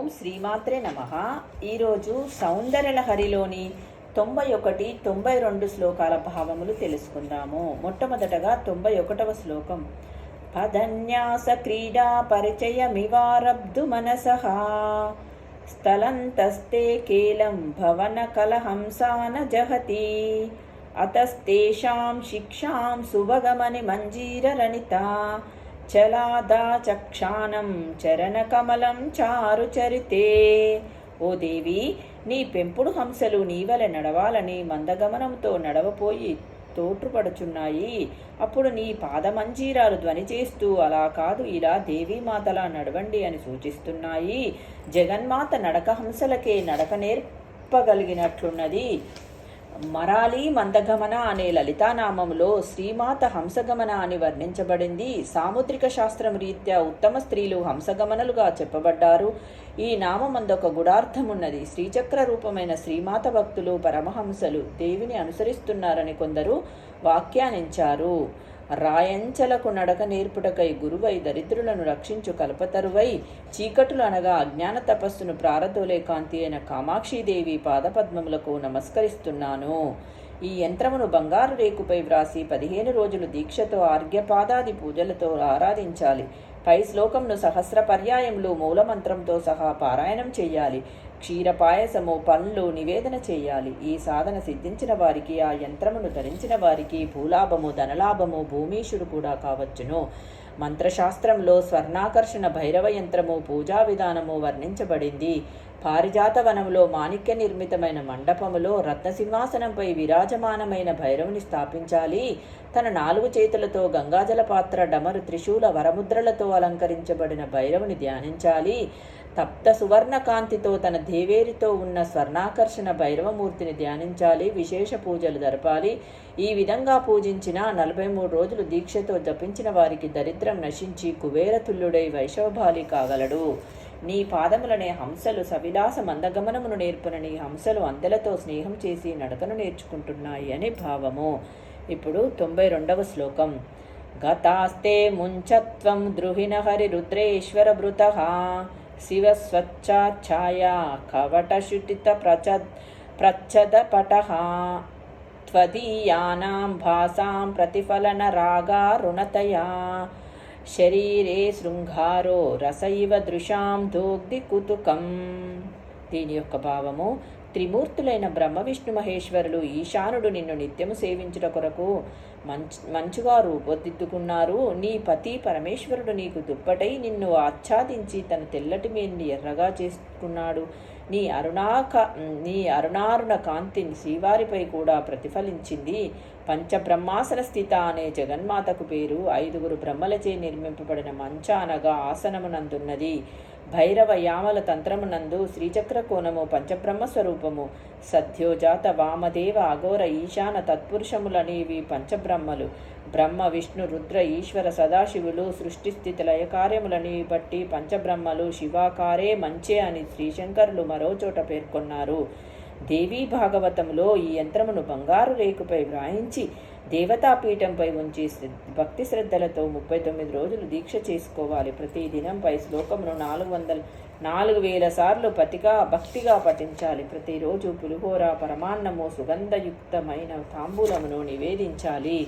ఓం శ్రీమాత్రే నమ. ఈరోజు సౌందర్యలహరిలోని తొంభై ఒకటి తొంభై రెండు శ్లోకాల భావములు తెలుసుకుందాము. మొట్టమొదటగా తొంభై ఒకటవ శ్లోకం. పదన్యాస క్రీడా పరిచయమివారబ్ధు మనసహ స్థలంతస్తే కేలం భవన కలహంసాన జహతి. అతస్తేషాం శిక్షాం సుభగమని మంజీరరణిత. చలాదాచక్షానం చరణకమలం చారుచరితే. ఓ దేవి నీ పెంపుడు హంసలు నీవల నడవాలని మందగమనంతో నడవపోయి తోట్రుపడుచున్నాయి అప్పుడు నీ పాదమంజీరాలు ధ్వని చేస్తూ అలా కాదు ఇలా దేవీమాతలా నడవండి అని సూచిస్తున్నాయి. జగన్మాత నడక హంసలకే నడక నేర్పగలిగినట్లున్నది. మరాలి మందగమన అనే లలితానామములో శ్రీమాత హంసగమన అని వర్ణించబడింది. సాముద్రిక శాస్త్రం రీత్యా ఉత్తమ స్త్రీలు హంసగమనలుగా చెప్పబడ్డారు. ఈ నామమందొక గుడార్థమున్నది. శ్రీచక్ర రూపమైన శ్రీమాత భక్తులు పరమహంసలు దేవిని అనుసరిస్తున్నారని కొందరు వ్యాఖ్యానించారు. రాయంచలకు నడక నేర్పుటకై గురువై దరిద్రులను రక్షించు కల్పతరువై చీకటులు అనగా అజ్ఞాన తపస్సును ప్రారదోలే కాంతి అయిన కామాక్షీదేవి పాదపద్మములకు నమస్కరిస్తున్నాను. ఈ యంత్రమును బంగారు రేకుపై వ్రాసి పదిహేను రోజులు దీక్షతో ఆర్ఘ్యపాదాది పూజలతో ఆరాధించాలి. పై శ్లోకంను సహస్ర పర్యాయములు మూలమంత్రంతో సహా పారాయణం చేయాలి. క్షీర పాయసము పండ్లు నివేదన చేయాలి. ఈ సాధన సిద్ధించిన వారికి ఆ యంత్రమును ధరించిన వారికి భూలాభము ధనలాభము భూమీషుడు కూడా కావచ్చును. మంత్రశాస్త్రంలో స్వర్ణాకర్షణ భైరవ యంత్రము పూజా విధానము వర్ణించబడింది. పారిజాత వనంలో మాణిక్య నిర్మితమైన మండపములో రత్నసింహాసనంపై విరాజమానమైన భైరవుని స్థాపించాలి. తన నాలుగు చేతులతో గంగాజల పాత్ర డమరు త్రిశూల వరముద్రలతో అలంకరించబడిన భైరవుని ధ్యానించాలి. తప్త సువర్ణ కాంతితో తన దేవేరితో ఉన్న స్వర్ణాకర్షణ భైరవమూర్తిని ధ్యానించాలి. విశేష పూజలు జరపాలి. ఈ విధంగా పూజించిన నలభై మూడు రోజులు దీక్షతో జపించిన వారికి దరిద్రం నశించి కుబేరతుల్యుడై వైశవభాలి కాగలడు. నీ పాదములనే హంసలు సవిలాస మందగమనమును నేర్పునని హంసలు అందెలతో స్నేహం చేసి నడకను నేర్చుకుంటున్నాయి అని భావము. ఇప్పుడు తొంభై రెండవ శ్లోకం. గతాస్తే ముంచత్వం ద్రుహిణ హరి రుద్రేశ్వర భృత శివ స్వచ్ఛాఛాయా కవటశుటిత ప్రచ ప్రచ్చదపట త్వదీయానాం భాసాం ప్రతిఫలన రాగా రుణతయా శరీరే శృంగారో రసైవ దృశాం దోగ్ది కుతుకం. దీని యొక్క భావము త్రిమూర్తులైన బ్రహ్మ విష్ణు మహేశ్వరులు ఈశానుడు నిన్ను నిత్యము సేవించుట కొరకు మంచి మంచుగా రూపొద్దిద్దుకున్నారు నీ పతి పరమేశ్వరుడు నీకు దుప్పటై నిన్ను ఆచ్ఛాదించి తన తెల్లటి మీద ఎర్రగా చేసుకున్నాడు. నీ అరుణాక నీ అరుణారుణ కాంతి శ్రీవారిపై కూడా ప్రతిఫలించింది పంచబ్రహ్మాసన స్థిత అనే జగన్మాతకు పేరు. ఐదుగురు బ్రహ్మలచే నిర్మింపబడిన మంచ అనగా ఆసనమునందున్నది. భైరవ యామల తంత్రమునందు శ్రీచక్ర కోణము పంచబ్రహ్మ స్వరూపము సద్యోజాత వామదేవ అఘోర ఈశాన తత్పురుషములనేవి పంచబ్రహ్మలు. బ్రహ్మ విష్ణు రుద్ర ఈశ్వర సదాశివులు సృష్టి స్థితి లయకార్యములని బట్టి పంచబ్రహ్మలు శివాకారే మంచే అని శ్రీశంకరులు మరోచోట పేర్కొన్నారు. దేవీ భాగవతంలో ఈ యంత్రమును బంగారు రేకుపై వ్రాయించి దేవతాపీఠంపై ఉంచి భక్తి శ్రద్ధలతో ముప్పై తొమ్మిది రోజులు దీక్ష చేసుకోవాలి. ప్రతి దినంపై శ్లోకమును నాలుగు వందల నాలుగు వేల సార్లు పతిగా భక్తిగా పఠించాలి. ప్రతిరోజు పులిహోర పరమాన్నము సుగంధయుక్తమైన తాంబూలమును నివేదించాలి.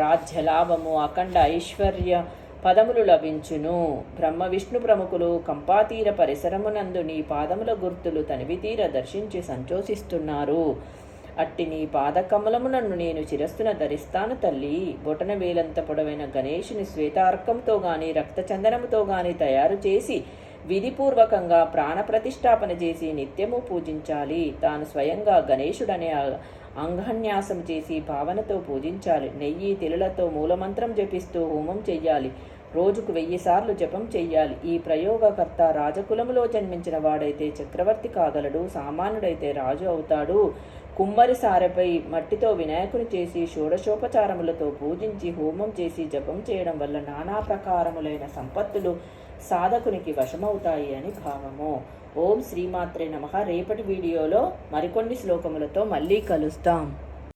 రాజ్యలాభము అఖండ ఐశ్వర్య పదములు లభించును. బ్రహ్మ విష్ణు ప్రముఖులు కంపాతీర పరిసరమునందు నీ పాదముల గుర్తులు తనివితీర దర్శించి సంతోషిస్తున్నారు. అట్టి నీ పాదకమలమునన్ను నేను చిరస్తున ధరిస్తాను తల్లి. బొటన వేలంత పొడవైన గణేషుని శ్వేతార్కంతో గాని రక్తచందనముతో గాని తయారు చేసి విధిపూర్వకంగా ప్రాణప్రతిష్ఠాపన చేసి నిత్యము పూజించాలి. తాను స్వయంగా గణేశుడనే అంగన్యాసం చేసి భావనతో పూజించాలి. నెయ్యి తిలులతో మూలమంత్రం జపిస్తూ హోమం చెయ్యాలి. రోజుకు వెయ్యి సార్లు జపం చెయ్యాలి. ఈ ప్రయోగకర్త రాజకులములో జన్మించిన వాడైతే చక్రవర్తి కాగలడు సామాన్యుడైతే రాజు అవుతాడు. కుమ్మరి సారెపై మట్టితో వినాయకుని చేసి షోడశోపచారములతో పూజించి హోమం చేసి జపం చేయడం వల్ల నానా ప్రకారములైన సంపత్తులు సాధకునికి వశమవుతాయి అని భావము. ఓం శ్రీమాత్రే నమ. రేపటి వీడియోలో మరికొన్ని శ్లోకములతో మళ్ళీ కలుస్తాం.